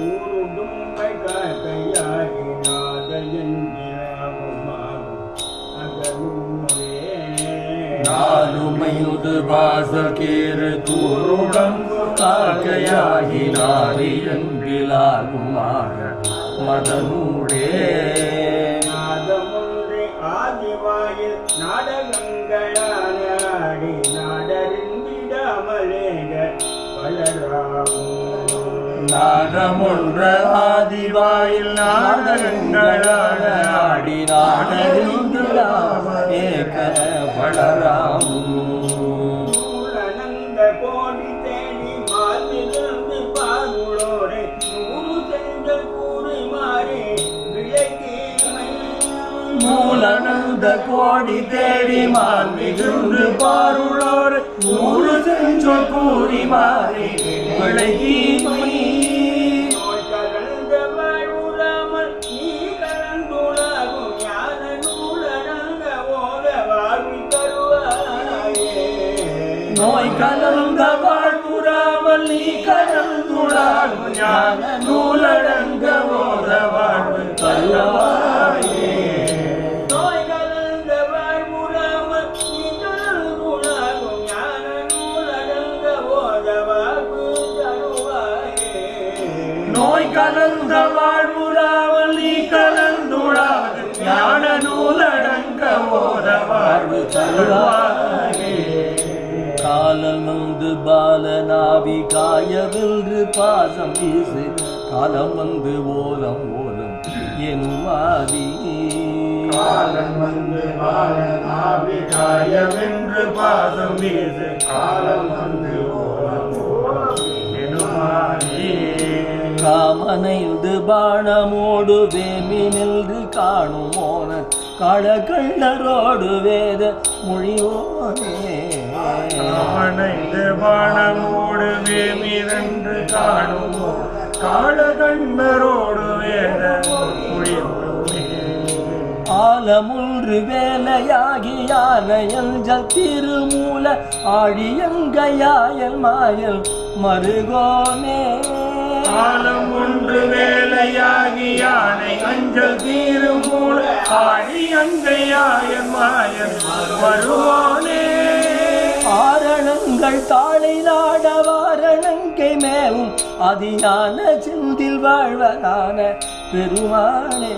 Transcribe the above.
ஊருடும் நாலுமையுது பாசல் கேறு தூருடம் காக்கையாகி நாரி என்கிலாகுமாக மதனூடே நாதமுன்றி ஆதிவாயில் நாடகங்களான நாடறிந்திடாமலேக. பலராகும் நாடமொன்ற ஆதிவாயில் நாடகங்களான ஆடி படராமும் நூலனந்த கோடி தேடி மாத்திருந்து பாருளோரை நூறு செஞ்சல் கூறி மாறி மூலனந்த கோடி தேடி மால் மிகுந்து பாருளோர் நூறு செஞ்சொ கூறி மாறி விளங்கி நோய் கலந்த வாழ்வுறாமல் நீ கலந்துளாடு ஞான நூலடங்க ஓத வாழ்வு கல்லவாயே நோய் கலந்த வாழ்வுறாமல் நீ கலந்துளாகும் ஞான வாழ்வு நோய் கலந்த வாழ்வுறாமல் நீ ஞான நூலடங்க ஓர வாழ்வு தருவாயே. வந்து பாலநாவி காயவில்று பாசம் வீசு. காலம் வந்து ஓலம் ஓலம் என் எனுமாதி காலம் வந்து பாலனாவி காயவென்று பாசம் வீசு. காலம் வந்து ஓலம் காமனைந்து பாணமோடு வேமி நின்று காணும் மோன களக்கள்ளரோடு வேத மொழியோனே. காமனைந்து பாணமோடு வேமி நின்று காணும் காளகண்ணரோடு வேத மொழியோனே. ஆலமுன்று வேலையாகி யானையஞ்சல் திருமூல ஆழியங்கையாயல் மாயல் மருகோனே. ஆலம் ஒன்று வேலையாகி யானை அஞ்சல் தீருமூல ஆழியங்கையாயல் மாயல் மருகோனே ஆரணங்கள் தாளை நாட வாரணங்கை மேவும் அதியான சிந்தில் வாழ்வதான பெருமானே.